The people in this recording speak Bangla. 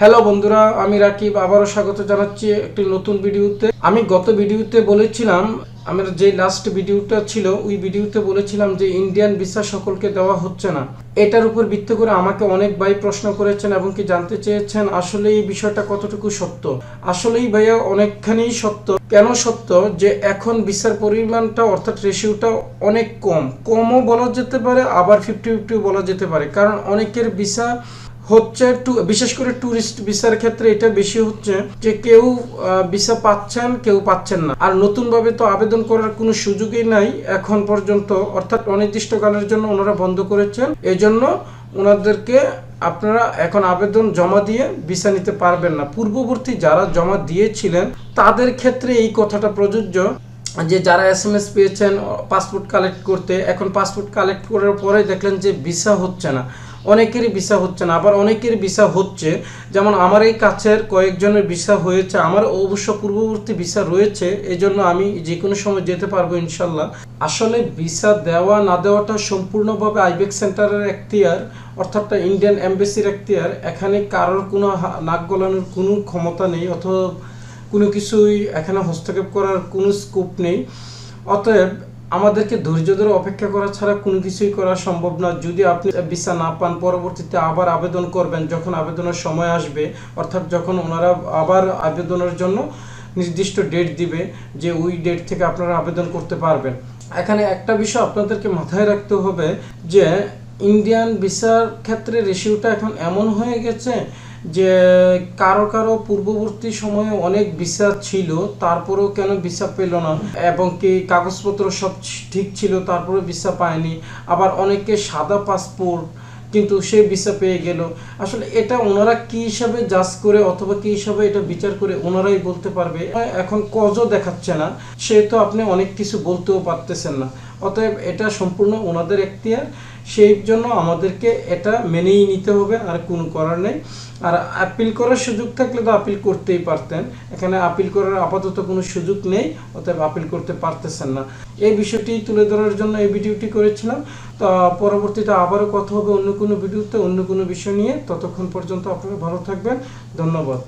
হ্যালো বন্ধুরা, আমি রাকিব, আবারও স্বাগত জানাচ্ছি একটি নতুন ভিডিওতে। আমি গত ভিডিওতে বলেছিলাম, আমার যে লাস্ট ভিডিওটা ছিল, ওই ভিডিওতে বলেছিলাম যে ইন্ডিয়ান ভিসা সকলকে দেওয়া হচ্ছে না। এটার উপর ভিত্তি করে আমাকে অনেক ভাই প্রশ্ন করেছেন এবং কি জানতে চেয়েছেন, আসলে এই বিষয়টা কতটুকু সত্য? আসলেই ভাইয়া, অনেকখানি সত্য। কেন সত্য? যে এখন ভিসার পরিমাণটা, অর্থাৎ রেশিওটা অনেক কম। কমও বলা যেতে পারে, আবার ফিফটি ফিফটিও বলা যেতে পারে। কারণ অনেকের ভিসা হচ্ছে বিশেষ করে ট্যুরিস্ট ভিসার ক্ষেত্রে এটা বেশি হচ্ছে যে কেউ ভিসা পাচ্ছেন, কেউ পাচ্ছেন না। আর নতুনভাবে তো আবেদন করার কোনো সুযোগই নাই এখন পর্যন্ত। অর্থাৎ অনির্দিষ্টকালের জন্য ওনারা বন্ধ করেছেন। এজন্য ওনাদেরকে আপনারা এখন আবেদন জমা দিয়ে ভিসা নিতে পারবেন না। পূর্ববর্তী যারা জমা দিয়েছিলেন, তাদের ক্ষেত্রে এই কথাটা প্রযোজ্য যে যারা এস এম এস পেয়েছেন, পাসপোর্ট কালেক্ট করতে, এখন পাসপোর্ট কালেক্ট করার পরে দেখলেন যে ভিসা হচ্ছে না। অনেকেরই ভিসা হচ্ছে না, আবার অনেকের ভিসা হচ্ছে। যেমন আমার এই কাছের কয়েকজনের ভিসা হয়েছে, আমার অবশ্য পূর্ববর্তী ভিসা রয়েছে এই জন্য আমি যে কোনো সময় যেতে পারব ইনশাল্লাহ। আসলে ভিসা দেওয়া না দেওয়াটা সম্পূর্ণভাবে আইবেক সেন্টারের এখতিয়ার, অর্থাৎ ইন্ডিয়ান এম্বাসির এখতিয়ার। এখানে কারোর কোনো নাক গলানোর কোনো ক্ষমতা নেই, অথবা কোনো কিছুই এখানে হস্তক্ষেপ করার কোনো স্কোপ নেই। অতএব আমাদেরকে ধৈর্য ধরে অপেক্ষা করা ছাড়া কোনো কিছুই করা সম্ভব না। যদি আপনি ভিসা না পান, পরবর্তীতে আবার আবেদন করবেন যখন আবেদনের সময় আসবে, অর্থাৎ যখন ওনারা আবার আবেদনের জন্য নির্দিষ্ট ডেট দিবে যে ওই ডেট থেকে আপনারা আবেদন করতে পারবেন। এখানে একটা বিষয় আপনাদেরকে মাথায় রাখতে হবে যে ইন্ডিয়ান ভিসার ক্ষেত্রে রেশিওটা এখন এমন হয়ে গেছে যে কারও কারও পূর্ববর্তী সময়ে অনেক ভিসা ছিল, তারপরেও কেন ভিসা পেল না? এবং কি কাগজপত্র সব ঠিক ছিল তারপরে ভিসা পায়নি? আবার অনেকে সাদা পাসপোর্ট কিন্তু সে ভিসা পেয়ে গেল। আসলে এটা ওনারা কি হিসাবে জাজ করে অথবা কি হিসাবে এটা বিচার করে ওনারাই বলতে পারবে? এখন কজও দেখাচ্ছে না। সে তো আপনি অনেক কিছু বলতেও পারতেছেন না। অতএব এটা সম্পূর্ণ ওনাদের এখতিয়ার। সেই জন্য আমাদেরকে এটা মেনেই নিতে হবে, আর কোনো করার নেই। আর আপিল করার সুযোগ থাকলে তো আপিল করতেই পারতেন। এখানে আপিল করার আপাতত কোনো সুযোগ নেই, অতএব আপিল করতে পারতেছেন না। এই বিষয়টি তুলে ধরার জন্য এই ভিডিওটি করেছিলাম। তো পরবর্তীতে আবারও কথা হবে অন্য কোনো ভিডিওতে, অন্য কোনো বিষয় নিয়ে। ততক্ষণ পর্যন্ত আপনারা ভালো থাকবেন। ধন্যবাদ।